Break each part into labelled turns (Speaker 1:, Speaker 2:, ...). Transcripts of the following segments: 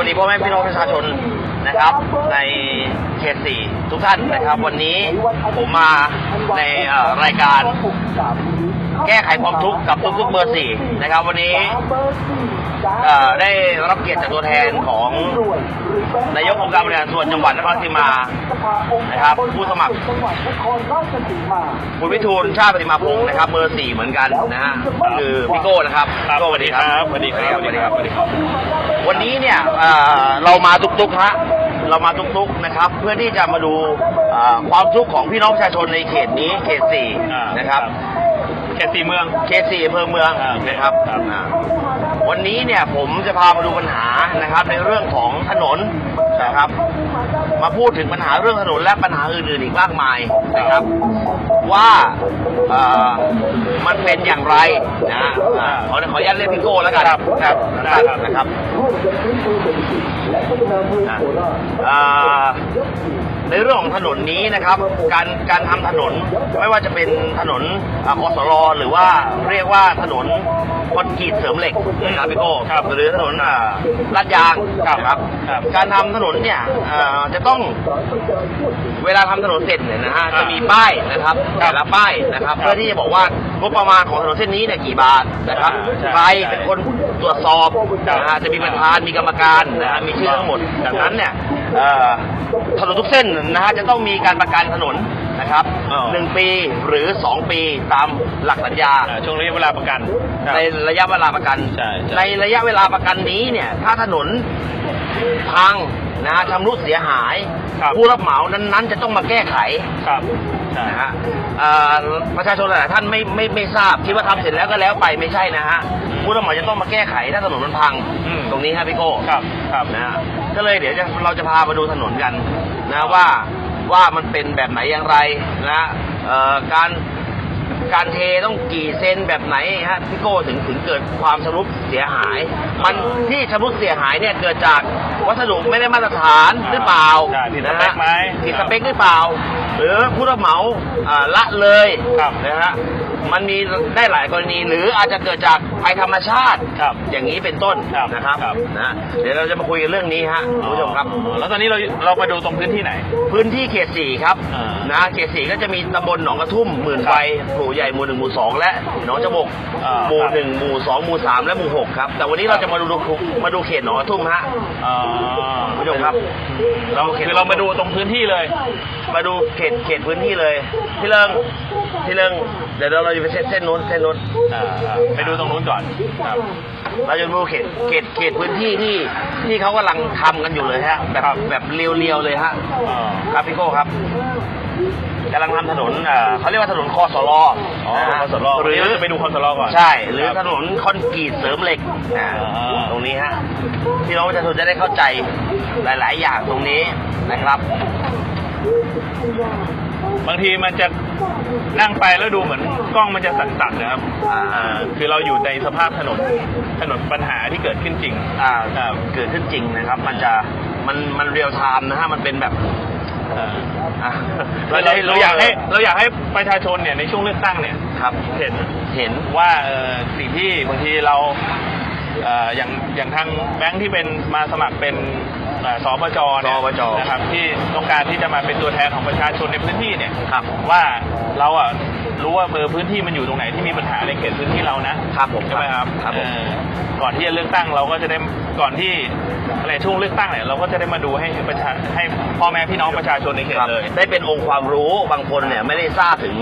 Speaker 1: วัสดีพ่อแม่พี่น้องประชาชนนะครับ ในเขตสี่ทุกท่านนะครับ วันนี้ผมมาในรายการ แก้ไขความทุกข์กับทุกๆเบอร์สี่นะครับวันนี้เอ่อได้รับเกียรติจากตัวแทนของนายกองค์การบริหารส่วนจังหวัดนครราชสีมานะครับ ผู้สมัครคุณวิทูลชาติปฏิมาพงศ์นะครับเบอร์สี่เหมือนกันนะฮะคือพี่โก้นะครับ
Speaker 2: ครับ
Speaker 1: พี่โก้สวัสดีครับ
Speaker 2: สวัสดีครับ
Speaker 1: สวัสดีครับ
Speaker 2: สวัสดีครับ
Speaker 1: วันนี้เนี่ยเอ่อเรามาตุกๆฮะเรามาตุกๆนะครับ เพื่อที่จะมาดูเอ่อความทุกข์ของพี่น้องประชาชนในเขตนี้เขตสี่
Speaker 2: อ่า
Speaker 1: นะครับ
Speaker 2: เขตสี่เมือง
Speaker 1: เขตสี่อำเภอเมือง
Speaker 2: อ่า
Speaker 1: นะครับ
Speaker 2: ครับ
Speaker 1: อ่าวันนี้เนี่ยผมจะพามาดูปัญหานะครับในเรื่องของถนน นะครับ มาพูดถึงปัญหาเรื่องถนนและปัญหาอื่นๆอีกมากมายนะครับ ว่าเอ่อมันเป็นอย่างไรนะฮะอ่าขอขออนุญาตเรียกพี่โก้แล้วกัน
Speaker 2: ครับครับได้ครับ
Speaker 1: นะครับอะอ่าในเรื่องของถนนนี้นะครับ การการทำถนนไม่ว่าจะเป็นถนนอ่ากสรหรือว่าเรียกว่าถนนคอนกรีตเสริมเหล็กนะครับพี่โก้
Speaker 2: ครับ
Speaker 1: หรือถนนอ่าลาดยาง
Speaker 2: ครับ
Speaker 1: นะครับ
Speaker 2: ครับ
Speaker 1: การทำถนนเนี่ยเอ่อจะต้องเวลาทำถนนเสร็จเนี่ยนะฮะ
Speaker 2: อ่า
Speaker 1: จะมีป้ายนะครับ
Speaker 2: ครับ
Speaker 1: แต่ละป้ายนะครับ
Speaker 2: ครับ
Speaker 1: เพื่อที่จะบอกว่างบประมาณของถนนเส้นนี้เนี่ยกี่บาทนะครับ
Speaker 2: อ่าใช่
Speaker 1: ใครเป็นคนตรวจสอบ
Speaker 2: ครับ
Speaker 1: นะฮะจะมีประธานมีกรรมการนะฮะมีชื่อทั้งหมด
Speaker 2: ครับ
Speaker 1: ดังนั้นเนี่ยเอ่อ ถนนทุกเส้นนะฮะจะต้องมีการประกันถนนนะครับ
Speaker 2: อ๋อ
Speaker 1: หนึ่งปีหรือสองปีตามหลักสัญญา
Speaker 2: อ่าช่วงระยะเวลาประกันครับ
Speaker 1: ในระยะเวลาประกัน
Speaker 2: ใช่ใช่
Speaker 1: ในระยะเวลาประกันนี้เนี่ยถ้าถนนพังนะฮะชำรุดเสียหาย
Speaker 2: ครับ
Speaker 1: ผู้รับเหมานั้นๆ จะต้องมาแก้ไข
Speaker 2: ครับใช่
Speaker 1: นะฮะเอ่อประชาชนหลายๆท่านไม่ไม่ไม่ทราบคิดว่าทำเสร็จแล้วก็แล้วไปไม่ใช่นะฮะผู้รับเหมาจะต้องมาแก้ไขถ้าถนนมันพัง
Speaker 2: อืม
Speaker 1: ตรงนี้ฮะพี่โก้
Speaker 2: ครับครับ
Speaker 1: นะฮะ ก็เลยเดี๋ยวจะเราจะพามาดูถนนกันนะว่าว่ามันเป็นแบบไหนอย่างไรนะเอ่อการการเทต้องกี่เซนแบบไหนฮะพี่โก้ถึงถึงเกิดความชำรุดเสียหาย มันที่ชำรุดเสียหายเนี่ยเกิดจากวัสดุไม่ได้มาตรฐานหรือเปล่า
Speaker 2: ใช่ผิดส
Speaker 1: นะ
Speaker 2: เป
Speaker 1: ฮะ
Speaker 2: คไหม
Speaker 1: ผิดสเปคหรือเปล่า หรือผู้รับเหมาอ่าละเลย
Speaker 2: ครับ
Speaker 1: นะฮะ มันมีได้หลายกรณีหรืออาจจะเกิดจากภัยธรรมชาติ
Speaker 2: ครับ
Speaker 1: อย่างนี้เป็นต้น
Speaker 2: ครับ
Speaker 1: นะครับ
Speaker 2: ครับ
Speaker 1: นะเดี๋ยวเราจะมาคุยกันเรื่องนี้ฮะคุณผู้ชมครับ
Speaker 2: อ๋อแล้วตอนนี้เราเรามาดูตรงพื้นที่ไหน
Speaker 1: พื้นที่เขตสี่ครับ
Speaker 2: อ่าน
Speaker 1: นะเขตสี่ก็จะมีตำบลหนองกระทุ่มหมื่น
Speaker 2: ครับ
Speaker 1: ไฟหมู่ใหญ่หมู่หนึ่งหมู่สองและหนองจบก
Speaker 2: อ่า
Speaker 1: หมู่
Speaker 2: ครับ
Speaker 1: หนึ่งหมู่สองหมู่สามและหมู่หกครับแต่วันนี้เราจะมาดูมาดูเขตหนองกระทุ่มฮะ
Speaker 2: อ๋อ
Speaker 1: คุณผู้ชมครับ
Speaker 2: เราคือเรามาดูตรงพื้นที่เลย
Speaker 1: มาดูเขตเขตพื้นที่เลยพี่เลิง พี่เลิงเดี๋ยวเราจะไปเส้นเส้นนู้นเส้นนู้น
Speaker 2: อ่าอ่าไปดูตรงนู้นก่อนครับ
Speaker 1: เราจะดูเขตเขตเขตพื้นที่ที่ที่เขากำลังทำกันอยู่เลยฮะแบบ
Speaker 2: ครับ
Speaker 1: แบบเรียวๆเลยฮะ
Speaker 2: อ๋อ
Speaker 1: ครับพี่โก้ครับกำลังทำถนนเอ่อเขาเรียกว่าถนนคอสลอ
Speaker 2: อ๋อ
Speaker 1: นะฮะ
Speaker 2: คอสลอ
Speaker 1: หรือ
Speaker 2: วันนี้เราจะไปดูคอสลอก่อน
Speaker 1: ใช่ หรือ
Speaker 2: ครับ
Speaker 1: ถนนคอนกรีตเสริมเหล็กอ่า
Speaker 2: อ่า
Speaker 1: ตรงนี้ฮะพี่น้องประชาชนจะได้เข้าใจหลาย ๆ อย่างตรงนี้นะครับ
Speaker 2: บางทีมันจะนั่งไปแล้วดูเหมือนกล้องมันจะสั่นๆนะครับ
Speaker 1: อ่า
Speaker 2: อ่าคือเราอยู่ในสภาพถนนถนนปัญหาที่เกิดขึ้นจริง
Speaker 1: อ่า
Speaker 2: ครับ
Speaker 1: เกิดขึ้นจริงนะครับ มันจะมันมันเรียลไทม์นะฮะมันเป็นแบบ
Speaker 2: อ่า
Speaker 1: อะ
Speaker 2: เรา
Speaker 1: จะ
Speaker 2: เราอยากให้เราอยากให้ประชาชนเนี่ยในช่วงเลือกตั้งเนี่ย
Speaker 1: ครับ
Speaker 2: เห็น
Speaker 1: เห็น
Speaker 2: ว่าเอ่อสิ่งที่บางทีเราเอ่ออย่างอย่างทางแบงค์ที่เป็นมาสมัครเป็นเอ่อ สปจเนี่ย
Speaker 1: สปจ
Speaker 2: นะครับที่ต้องการที่จะมาเป็นตัวแทนของประชาชนในพื้นที่เนี่ย
Speaker 1: ครับ
Speaker 2: ว่าเราอะรู้ว่าเบอร์พื้นที่มันอยู่ตรงไหนที่มีปัญหาในเขตพื้นที่เรานะครับ
Speaker 1: ผม
Speaker 2: ใช่ไหมครับ
Speaker 1: ครับผม
Speaker 2: เออก่อนที่จะเลือกตั้งเราก็จะได้ก่อนที่อะไรช่วงเลือกตั้งเนี่ยเราก็จะได้มาดูให้ประชาให้พ่อแม่พี่น้องประชาชนในเขต
Speaker 1: ครับ
Speaker 2: เลย
Speaker 1: ได้เป็นองค์ความรู้บางคนเนี่ยไม่ได้ทราบถึง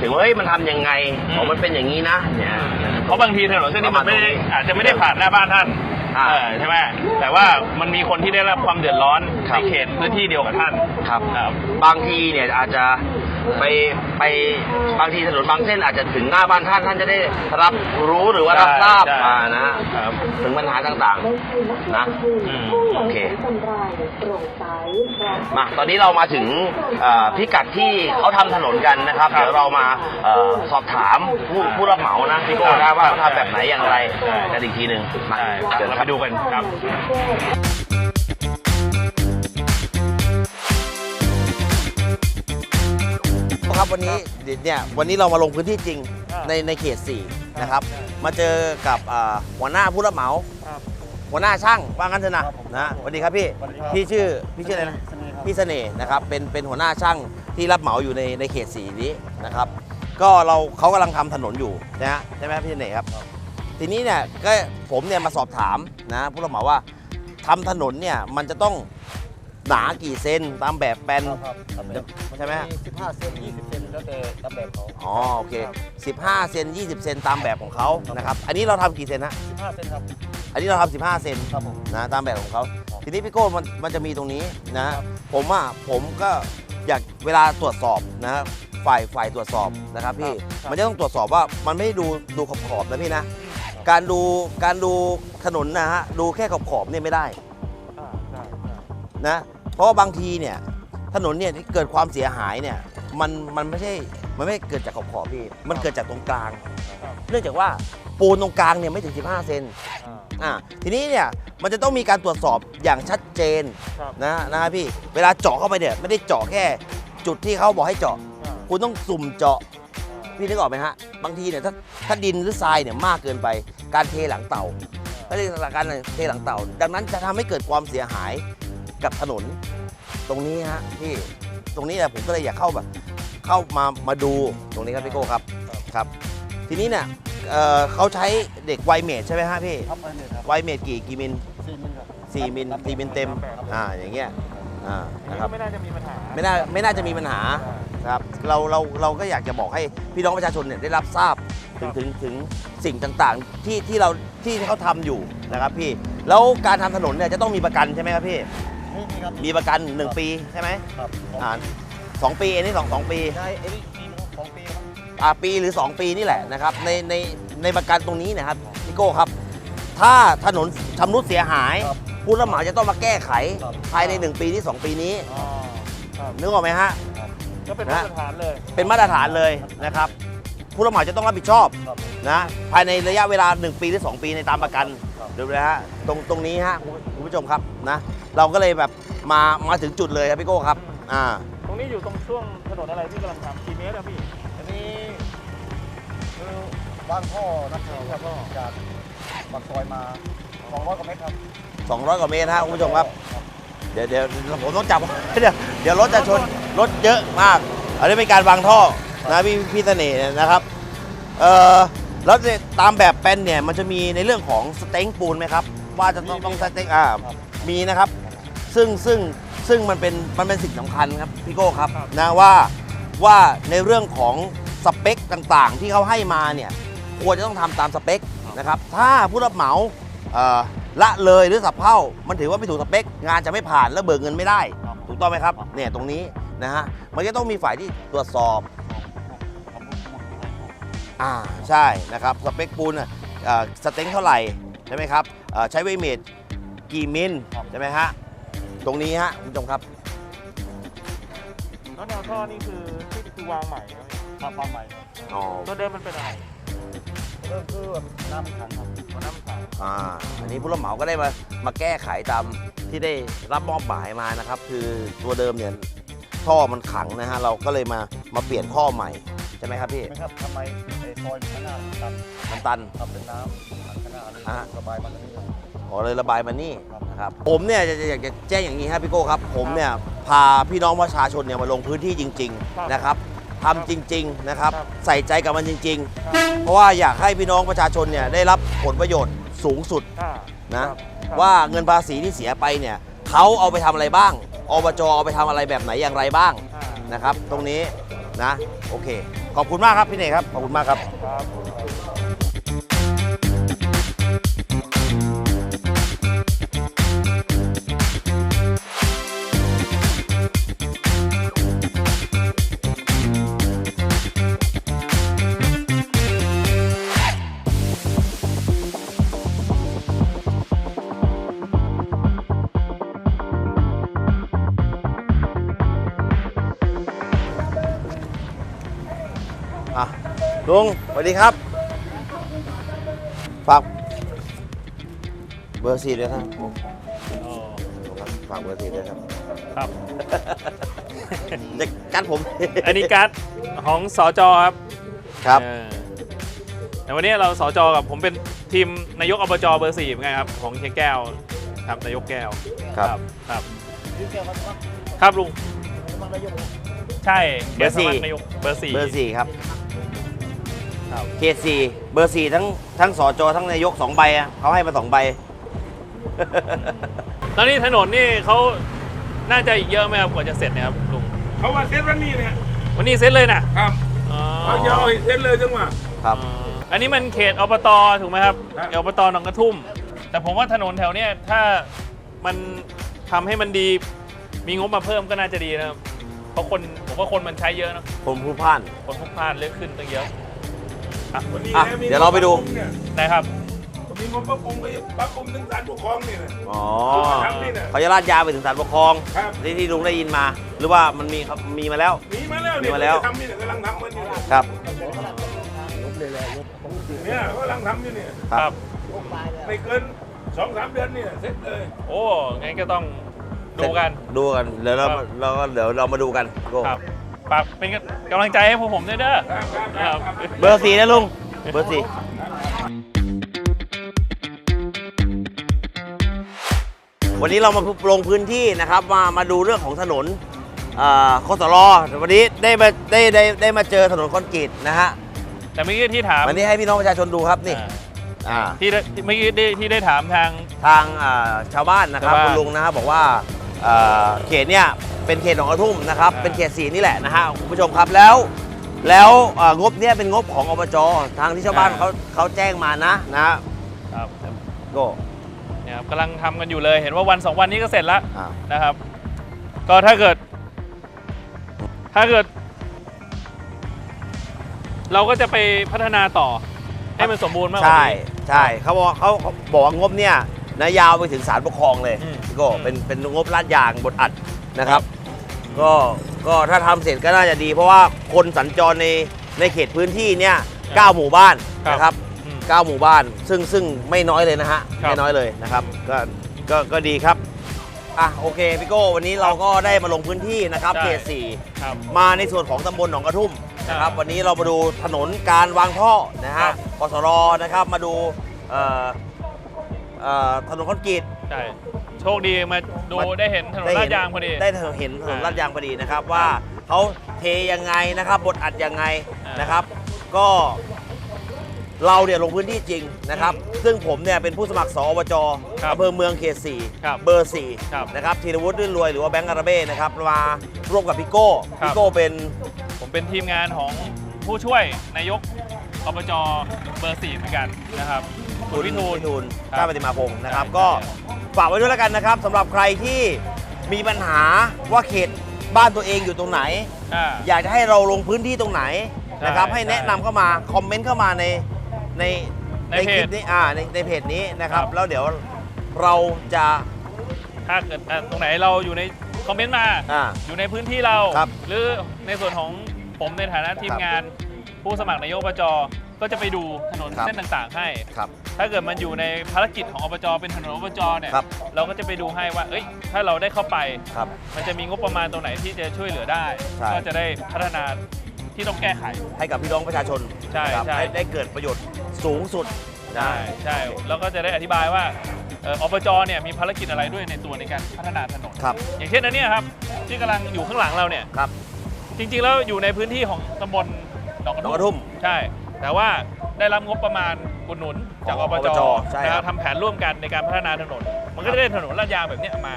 Speaker 1: ถึงว่าเฮ้ยมันทำยังไง
Speaker 2: อืม
Speaker 1: อ๋อมันเป็นอย่างนี้นะเนี่ย
Speaker 2: เพราะบางทีถนนเส้นนี้มันไม่ได้
Speaker 1: ประมาณตรงนี้
Speaker 2: อาจจะไม่ได้ผ่านหน้าบ้านท่าน
Speaker 1: อ่า
Speaker 2: เออใช่ไหมแต่ว่ามันมีคนที่ได้รับความเดือดร้อน
Speaker 1: ครั
Speaker 2: ใน
Speaker 1: บ
Speaker 2: เขตพื้นที่เดียวกับท่าน
Speaker 1: ครับ
Speaker 2: ครับ
Speaker 1: บางทีเนี่ยอาจจะ ไปไปบางทีถนนบางเส้นอาจจะถึงหน้าบ้านท่านท่านจะได้รับรู้หรือว่ารับทราบ
Speaker 2: ใช่
Speaker 1: มานะฮะ
Speaker 2: ครับ
Speaker 1: ถึงปัญหาต่างๆ นะ
Speaker 2: อืม
Speaker 1: โอเค มาตอนนี้เรามาถึงเอ่อพิกัดที่เขาทำถนนกันนะครับ
Speaker 2: ครับ
Speaker 1: เดี๋ยวเรามาเอ่อสอบถามผู้ผู้รับเหมานะพี่โก้
Speaker 2: ครั
Speaker 1: นะ
Speaker 2: บ
Speaker 1: ว่า
Speaker 2: ครับ
Speaker 1: เขาทำแบบไหนอย่างไร
Speaker 2: ใช่
Speaker 1: กันอีกทีหนึ่งมา
Speaker 2: ใช่
Speaker 1: เดี๋ยว
Speaker 2: เรา
Speaker 1: ค
Speaker 2: ไป
Speaker 1: รับ
Speaker 2: ดูกันครับ
Speaker 1: ครับ วันนี้เนี่ยวันนี้เรามาลงพื้นที่จริง
Speaker 2: อ่า
Speaker 1: ในในเขต4นะครับมาเจอกับอ่าหัวหน้าผู้รับเหมาหัวหน้าช่างว่างั้นเถอะนะครับ
Speaker 3: ผม
Speaker 1: นะสวัสดีครับพี่
Speaker 3: สวัสดีครับ
Speaker 1: พี่ชื่อพี่ชื่ออะไรนะ
Speaker 3: เสน่ห์ครับ
Speaker 1: พี่เสน่ห์นะครับเป็นเป็นหัวหน้าช่างที่รับเหมาอยู่ในในเขตสีนี้นะครับ ก็เราเขากำลังทำถนนอยู่นะฮะใช่ไหมครับพี่เสน่ห์ครับ ทีนี้เนี่ยก็ผมเนี่ยมาสอบถามนะผู้รับเหมาว่าทำถนนเนี่ยมันจะต้อง หนากี่เซนตามแบบแปลน
Speaker 3: ครับตามแบบ
Speaker 1: ใช่ไหมฮะ
Speaker 3: สิบห้าเซนยี่สิบเซนแล้วแต่ตามแบบเขา
Speaker 1: อ๋อโอเค 15 เซน20 เซนตามแบบของเขานะครับ อันนี้เราทำกี่เซนฮะ
Speaker 3: สิบห้าเซนครับ
Speaker 1: อันนี้เราทำ15 เซน
Speaker 3: ครับผม
Speaker 1: นะตามแบบของเขา
Speaker 3: ครับ
Speaker 1: ทีนี้พี่โก้มันมันจะมีตรงนี้นะ
Speaker 3: ครับ
Speaker 1: ผมอะผมก็อยากเวลาตรวจสอบนะฝ่ายฝ่ายตรวจสอบนะครับพี่
Speaker 3: ครับ
Speaker 1: มันจะต้องตรวจสอบว่ามันไม่ได้ดูดูขอบขอบๆนะพี่นะ การดูการดูถนนนะฮะดูแค่ขอบขอบๆเนี่ยไม่ได้
Speaker 3: อ่าใช่ใช่
Speaker 1: นะ เพราะว่าบางทีเนี่ยถนนเนี่ยที่เกิดความเสียหายเนี่ยมันมันไม่ใช่มันไม่เกิดจากขอบขอบๆพี่มันเกิดจากตรงกลาง
Speaker 3: ครับ
Speaker 1: เนื่องจากว่าปูนตรงกลางเนี่ยไม่ถึง 15 เซน
Speaker 3: อ่า
Speaker 1: อ่าทีนี้เนี่ยมันจะต้องมีการตรวจสอบอย่างชัดเจน
Speaker 3: ครับ
Speaker 1: นะนะครับพี่เวลาเจาะเข้าไปเนี่ยไม่ได้เจาะแค่จุดที่เขาบอกให้เจาะ
Speaker 3: อ่า
Speaker 1: คุณต้องสุ่มเจาะพี่นึกออกไหมฮะบางทีเนี่ยถ้าถ้าดินหรือทรายเนี่ยมากเกินไปการเทหลังเต่าก็เรียกการเทหลังเต่า ดังนั้นจะทำให้เกิดความเสียหาย กับถนน ตรงนี้ฮะพี่ตรงนี้เนี่ยผมก็เลยอยากเข้าแบบเข้ามามาดูตรงนี้ครับพี่โก้ครับครับ ทีนี้เนี่ยเอ่อเขาใช้เด็กไวเมดใช่ไหมฮะพี่
Speaker 3: ครับอันนี้ครับ
Speaker 1: ไวเมดกี่กี่มิล
Speaker 3: สี่มิลครับ
Speaker 1: สี่มิลสี่มิลเต็มอ่าอย่างเงี้ยอ่า
Speaker 2: อันนี้
Speaker 1: นะครับ
Speaker 2: ก็ไม่น่าจะมีปัญหา
Speaker 1: ไม่น่าไม่น่าจะมีปัญหาครับเราเราเราก็อยากจะบอกให้พี่น้องประชาชนเนี่ยได้รับทราบถึงถึงถึงสิ่งต่างๆที่ที่เราที่เขาทำอยู่นะครับพี่แล้วการทำถนนเนี่ยจะต้องมีประกันใช่ไหมครับพี่
Speaker 3: นี่นี่ ครับ
Speaker 1: มีประกัน 1 ปีใช่ไหม
Speaker 3: ครับสอง
Speaker 1: อ่าสองปีอันนี้สองสองปี
Speaker 3: ได้ไอ้นี่ปีนึงสองปีครับ
Speaker 1: อ่าปีหรือ 2 ปีนี่แหละนะครับในในในประกันตรงนี้นะครับพี่โก้ครับ ถ้าถนนชำรุดเสียหาย
Speaker 3: ครับ
Speaker 1: ผู้รับเหมาจะต้องมาแก้ไข
Speaker 3: ครับ
Speaker 1: ภายใน 1 ปีที่ 2 ปีนี้
Speaker 3: อ่าครับ
Speaker 1: นึกออกไหมฮะ
Speaker 2: ก็เป็น
Speaker 1: นะ
Speaker 2: มาตรฐานเลย
Speaker 1: เป็นมาตรฐานเลยนะครับ ผู้รับเหมาจะต้องรับผิดชอบ
Speaker 3: ครับ
Speaker 1: นะภายในระยะเวลา 1 ปีหรือ 2 ปีในตามประกัน
Speaker 3: ครับ
Speaker 1: ดูนะฮะตรงตรงนี้ฮะคุณคุณผู้ชมครับนะ เราก็เลยแบบมามาถึงจุดเลยครับพี่โก้ครับอ่า
Speaker 2: ตรงนี้อยู่ตรงช่วงถนนอะไรที่กำลังทำกี่เมตรอะพี่
Speaker 3: อันนี้คือวางท่อนะครับก็จากปากซอยมาสองร้อยกว่าเมตรครับ
Speaker 1: 200 กว่าเมตรฮะคุณผู้ชมครับ เดี๋ยวเดี๋ยวผมต้องจับ เดี๋ยวเดี๋ยวรถจะชนรถเยอะมาก อันนี้เป็นการวางท่อนะพี่พี่เสน่ห์นะครับเอ่อ แล้วเนี่ยตามแบบแปลนเนี่ยมันจะมีในเรื่องของสเต็งปูนไหมครับ ว่าจะต้องต้องสเต็งอ่า
Speaker 3: ครับ
Speaker 1: มีนะครับ ซึ่งซึ่งซึ่งมันเป็นมันเป็นสิ่งสำคัญครับพี่โก้ครับ
Speaker 2: ครับ
Speaker 1: นะว่าว่าในเรื่องของสเปคต่างๆ ที่เขาให้มาเนี่ยควรจะต้องทำตามสเปคนะครับถ้าผู้รับเหมาเอ่อละเลยหรือสับเพร่ามันถือว่าไม่ถูกสเปค งานจะไม่ผ่านแล้วเบิกเงินไม่ได้
Speaker 3: ครับ
Speaker 1: ถูกต้องไหมครับเนี่ยตรงนี้นะฮะมันจะต้องมีฝ่ายที่ตรวจสอบ อ่าใช่นะครับสเปคปูนอะเอ่อสเต็งเท่าไหร่ใช่ไหมครับเอ่อใช้เวทเมดกี่มิล
Speaker 3: ครับ
Speaker 1: ใช่ไหมฮะตรงนี้ฮะคุณผู้ชมครับ
Speaker 2: แล้วแนวท่อนี่คือที่คือวางใหม่ครับพี่
Speaker 3: ทำความใหม่ครับ
Speaker 1: อ๋อ
Speaker 2: ตัวเดิมมันเป็นอะไร
Speaker 3: เริ่มคือแบบน้ำมันขังครับ
Speaker 2: มันน้ำขาว
Speaker 1: อ่าอันนี้ผู้รับเหมาก็ได้มามาแก้ไขตามที่ได้รับมอบหมายมานะครับ คือตัวเดิมเนี่ยท่อมันขังนะฮะเราก็เลยมามาเปลี่ยนท่อใหม่ใช่ไหมครับพี่
Speaker 3: ไหมครับทำไมไอ้ซอยข้างหน้ามันตัน
Speaker 1: มันตัน
Speaker 3: ทำเป็นน้ำข้างหน้านี่
Speaker 1: อ่า
Speaker 3: ระบายมันนี่ครับ
Speaker 1: ขอเลยระบายมานี่
Speaker 3: ครับ
Speaker 1: นะครับผมเนี่ยจะจะอยากจะแจ้งอย่างนี้ครับพี่โก้ครับ ผมเนี่ยพาพี่น้องประชาชนเนี่ยมาลงพื้นที่จริงๆนะครับทำจริง ๆ นะครับ ใส่ใจกับมันจริง ๆ เพราะว่าอยากให้พี่น้องประชาชนเนี่ยได้รับผลประโยชน์สูงสุด
Speaker 2: อ่า
Speaker 1: นะ
Speaker 2: ครับ
Speaker 1: ว่าเงินภาษีที่เสียไปเนี่ยเขาเอาไปทำอะไรบ้างอบจเอาไปทำอะไรแบบไหนอย่างไรบ้าง
Speaker 2: อ่า
Speaker 1: นะครับ ตรงนี้ นะ โอเค ขอบคุณมากครับพี่เนยครับ ขอบคุณมากครับ ลุงสวัสดีครับ ฝาก เบอร์สี่ด้วยครับ
Speaker 2: อ๋อ
Speaker 1: ฝากเบอร์สี่ด้วยครับ
Speaker 2: ครับ
Speaker 1: จะกัดผม
Speaker 2: อันนี้การ์ดของสจครับ
Speaker 1: ครับ
Speaker 2: เออแต่วันนี้เราสจกับผมเป็นทีมนายกอบจเบอร์สี่เหมือนกันครับ ของเฮียแก้วครับนายกแก้ว
Speaker 1: ครับ
Speaker 2: ครับครับลุงใช่
Speaker 1: เบอร์สี่
Speaker 2: ขตสมัคนายกเบอร์สี่
Speaker 1: เบอร์สี่ครับ
Speaker 2: ครับ
Speaker 1: เขตสี่เบอร์สี่ทั้งทั้งสจทั้งนายกสองใบอะเขาให้มาสองใบ
Speaker 2: ตอนนี้ถนนนี่เขาน่าจะอีกเยอะไหมครับกว่าจะเสร็จเนะครับลุง
Speaker 4: เขาว่าเซ็ตวันนี้เนี่ย
Speaker 2: วันนี้เสร็จเลยนะครับอ๋อ
Speaker 4: เขาจะเอาให้เซ็ตเลยจังหวะ
Speaker 1: ครับ
Speaker 2: อ๋ออันนี้มันเขตอบตถูกไหมครับ
Speaker 4: ครับ
Speaker 2: อบตหนองกระทุ่ม แต่ผมว่าถนนแถวเนี้ยถ้ามันทำให้มันดีมีงบมาเพิ่มก็น่าจะดีนะครับเพราะคนผมว่าคนมันใช้เยอะเนอะ
Speaker 1: ผมผู้พ่าน
Speaker 2: คนพลุกพล่านเยอะขึ้นตั้งเยอะ อะ
Speaker 4: วันนี้
Speaker 1: อะ
Speaker 4: นะมี
Speaker 1: เดี๋ยวเราไปดู
Speaker 4: เนี่ย
Speaker 2: นะครับ
Speaker 4: มีงบปรับปรุงไปปรับปรุงถึงศาลปกครองนี่นะ
Speaker 1: อ๋อ
Speaker 4: ครับนี่น่ะ
Speaker 1: เขาจะลาดยาวไปถึงศาลปกครอง
Speaker 4: ครับ
Speaker 1: ที่ที่ลุงได้ยินมา หรือว่ามันมีครับมีมาแล้ว
Speaker 4: มีมาแล้ว
Speaker 1: มีมาแล้ว
Speaker 4: ทำนี่เนี่ยกำลังทำมันอยู่เนี่ย
Speaker 1: ครับ
Speaker 4: เนี่ยกำลังทำอยู่เนี่ย
Speaker 2: ครับ
Speaker 4: ไม่เกินสองสามเดือนเนี่ยเสร็จเลย
Speaker 2: โอ้งั้นก็ต้องดูกัน
Speaker 1: ดูกันเดี๋ยวเรา
Speaker 2: ครับ
Speaker 1: เราก็เดี๋ยวเรามาดูกันโก้
Speaker 2: ครับ ฝากเป็นกำลังใจให้พวกผมด้วยเด้อ
Speaker 4: ครับครับ
Speaker 2: ค
Speaker 4: ค
Speaker 2: รั
Speaker 4: รั
Speaker 2: บบ
Speaker 1: เบอร์สี่นะลุง เบอร์สี่วันนี้เรามาลงพื้นที่นะครับมามาดูเรื่องของถนนอ่าคสรวันนี้ได้มาได้ได้ได้มาเจอถนนคอนกรีตนะฮะ
Speaker 2: แต่เมื่อกี้ที่ถาม
Speaker 1: วันนี้ให้พี่น้องประชาชนดูครับนี่
Speaker 2: อ่า
Speaker 1: อ่า
Speaker 2: ที่ได้ที่เมื่อกี้ได้ที่ได้ถามทาง
Speaker 1: ทางอ่าชาวบ้านนะครับ
Speaker 2: ชาวบ้าน
Speaker 1: คุณลุงนะครับบอกว่า เอ่อเขตเนี่ยเป็นเขตหนองกระทุ่มนะครับ
Speaker 2: อ่า
Speaker 1: เป็นเขตสีนี่แหละนะฮะคุณผู้ชมครับแล้ว แล้วเอ่องบเนี่ยเป็นงบของอบจทางที่ชาวบ้านเขาเขาแจ้งมานะนะฮะ
Speaker 2: ครับ
Speaker 1: โก็
Speaker 2: เนี่ยครับกำลังทำกันอยู่เลยเห็นว่าวันสองวันนี้ก็เสร็จแล้ว
Speaker 1: อ่า
Speaker 2: นะครับ ก็ถ้าเกิด ถ้าเกิด เราก็จะไปพัฒนาต่อให้มันสมบูรณ์มากกว่า
Speaker 1: ใช่
Speaker 2: นี้
Speaker 1: ใช่เขาบอกเขาเขาบอกว่างบเนี่ย นะยาวไปถึงศาลปกครองเลย
Speaker 2: อืม
Speaker 1: ก็
Speaker 2: อืม
Speaker 1: เป็นเป็นงบลาดยางบทอัดนะครับ ก็ก็ถ้าทำเสร็จก็น่าจะดี เพราะว่าคนสัญจรในในเขตพื้นที่เนี่ยเก้าหมู่บ้านนะครับ
Speaker 2: อืม
Speaker 1: 9 หมู่บ้าน ซึ่งซึ่งไม่น้อยเลยนะฮะ
Speaker 2: ครับ
Speaker 1: ไม่น้อยเลยนะครับก็ก็ก็ดีครับ อะโอเคพี่โก้วันนี้เราก็ได้มาลงพื้นที่นะครับ
Speaker 2: ใช่
Speaker 1: เขตสี่
Speaker 2: ครับ
Speaker 1: มาในส่วนของตำบลหนองกระทุ่มนะครับ
Speaker 2: ครับ
Speaker 1: วันนี้เรามาดูถนนการวางท่อนะ
Speaker 2: ครั
Speaker 1: ฮะ
Speaker 2: บ
Speaker 1: กสรนะครับมาดูเอ่อ เอ่อถนนคอนกรีต
Speaker 2: ใช่โชคดีมาดู
Speaker 1: มา
Speaker 2: ได้เห็นถนนลาดยางพอดี
Speaker 1: ได้เห็นถนน
Speaker 2: อ่า
Speaker 1: ลาดยางพอดีนะครับว่าเขาเทยังไงนะครับบทอัดยังไง
Speaker 2: อ่าน
Speaker 1: นะครับ ก็เราเนี่ยลงพื้นที่จริงนะครับ ซึ่งผมเนี่ยเป็นผู้สมัครสอบจ
Speaker 2: ครับ
Speaker 1: อำเภอเมืองเขต
Speaker 2: ครับ
Speaker 1: 4เบอร์
Speaker 2: ครับ
Speaker 1: 4นะครับธีรวุฒิรื่นรวยหรือว่าแบงก์อาราเบ้นะครับมาร่วมกับพี่โก้
Speaker 2: ครับ
Speaker 1: พี่โก้เป็น
Speaker 2: ผมเป็นทีมงานของผู้ช่วยนายกอบจเบอร์สี่เหมือนกันนะครับ คุณวิทูล
Speaker 1: วิทูล
Speaker 2: ครับ
Speaker 1: ก้าวปฏิมาพงศ์นะครับ
Speaker 2: ใช่
Speaker 1: ก็
Speaker 2: ใช่
Speaker 1: ฝากไว้ด้วยแล้วกันนะครับสำหรับใครที่มีปัญหาว่าเขตบ้านตัวเองอยู่ตรงไหน
Speaker 2: อ่า
Speaker 1: อยากจะให้เราลงพื้นที่ตรงไหนนะครับ
Speaker 2: ใช่
Speaker 1: ให้
Speaker 2: ใช่
Speaker 1: แนะนำเข้ามา คอมเมนต์เข้ามาในใน
Speaker 2: ใน
Speaker 1: คลิป
Speaker 2: เพจ
Speaker 1: นี้อ่าในในเพจนี้นะครับ
Speaker 2: ครับ
Speaker 1: แล้วเดี๋ยวเราจะ
Speaker 2: ถ้าเกิดอะตรงไหนเราอยู่ในคอมเมนต์มา
Speaker 1: อ่า
Speaker 2: อยู่ในพื้นที่เรา
Speaker 1: ครับ
Speaker 2: หรือในส่วนของผมในฐานะทีมงาน ผู้สมัครนายกอบจก็จะไปดูถนน
Speaker 1: ครับ
Speaker 2: เส้นต่างๆให้
Speaker 1: ครับ
Speaker 2: ถ้าเกิดมันอยู่ในภารกิจของอบจเป็นถนนอบจเนี่ย
Speaker 1: ครับ
Speaker 2: เราก็จะไปดูให้ว่า เอ้ย ถ้าเราได้เข้าไป
Speaker 1: ครับ
Speaker 2: มันจะมีงบประมาณตรงไหนที่จะช่วยเหลือได้
Speaker 1: ใช่
Speaker 2: ก็จะได้พัฒนาที่ต้องแก้ไข
Speaker 1: ให้กับพี่น้องประชาชน
Speaker 2: ใช่
Speaker 1: นะครับ
Speaker 2: ใช่
Speaker 1: ให้ได้เกิดประโยชน์สูงสุดนะ
Speaker 2: ใช่ใช่แล้วก็จะได้อธิบายว่าเอ่ออบจเนี่ยมีภารกิจอะไรด้วยในตัวในการพัฒนาถนน
Speaker 1: ครับ
Speaker 2: อย่างเช่นอันเนี้ยครับที่กำลังอยู่ข้างหลังเราเนี่ย
Speaker 1: ครับ
Speaker 2: จริงๆ แล้วอยู่ในพื้นที่ของตำบลหนองกระ
Speaker 1: หนองกระทุ่
Speaker 2: ทุ่
Speaker 1: ม
Speaker 2: ม ใช่ แต่ว่าได้รับงบประมาณอุดหนุนจาก
Speaker 1: ข
Speaker 2: อ
Speaker 1: อง
Speaker 2: บจ
Speaker 1: อบจใช่
Speaker 2: นะค
Speaker 1: ครั
Speaker 2: รับบทำแผนร่วมกันในการพัฒนาถนน มันก็จะได้ถนนลาดยางแบบเนี้ยมา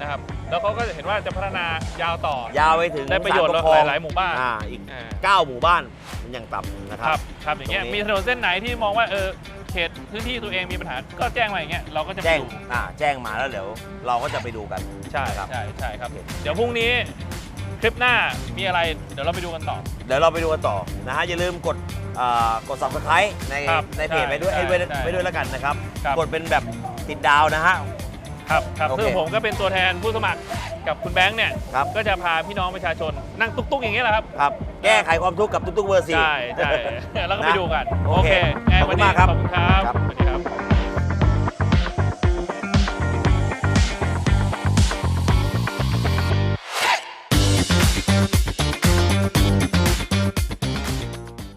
Speaker 2: นะครับแล้วเขาก็จะเห็นว่าจะพัฒนายาวต่อ
Speaker 1: ยาวไปถึง
Speaker 2: ได้ประโยชน์
Speaker 1: ศลปกครอง
Speaker 2: หลายๆหมู่บ้าน
Speaker 1: อ่าอีก
Speaker 2: อ่า
Speaker 1: เก้าหมู่บ้านอย่างต่ำนะค
Speaker 2: ค
Speaker 1: รั
Speaker 2: รับ บครับอย่างเงี้ย
Speaker 1: ตรงนี้
Speaker 2: มีถนนเส้นไหนที่มองว่าเออเขตพื้นที่ตัวเองมีปัญหาก็แจ้งมาอย่างเงี้ยเราก็จะไป
Speaker 1: แจ้ง
Speaker 2: ดู
Speaker 1: อ่าแจ้งมาแล้วเดี๋ยวเราก็จะไปดูกัน
Speaker 2: ใช่
Speaker 1: ครับ
Speaker 2: ใช่ใช่ครับ เดี๋ยวพรุ่งนี้คลิปหน้ามีอะไรเดี๋ยวเราไปดูกันต่อ
Speaker 1: เดี๋ยวเราไปดูกันต่อนะฮะอย่าลืมกด อ่ากด subscribe ใน
Speaker 2: ครับ
Speaker 1: ในเพจ
Speaker 2: ใช่
Speaker 1: ไปด้วย
Speaker 2: ใช่
Speaker 1: ไอ้ไว้
Speaker 2: ใช่
Speaker 1: ไปด้วยแล้วกันนะครับ
Speaker 2: ครับ
Speaker 1: กดเป็นแบบติดดาวนะฮะ
Speaker 2: ครับครับ
Speaker 1: โอเค
Speaker 2: ซึ่งผมก็เป็นตัวแทนผู้สมัครกับคุณแบงค์เนี่ย
Speaker 1: ครับ
Speaker 2: ก็จะพาพี่น้องประชาชนนั่งตุ๊กๆ อย่างเงี้ยแหละครับ
Speaker 1: ครับ แก้ไขความทุกข์กับทุกๆเวอร์ซี
Speaker 2: ใช่ใช่แล้วก็ไปดูกัน
Speaker 1: โอเค
Speaker 2: ไง
Speaker 1: ขอบคุ
Speaker 2: วัน
Speaker 1: ณ
Speaker 2: นี้
Speaker 1: มากครับ
Speaker 2: ขอบคุณครับ
Speaker 1: ครับ
Speaker 2: สวัสดีครับ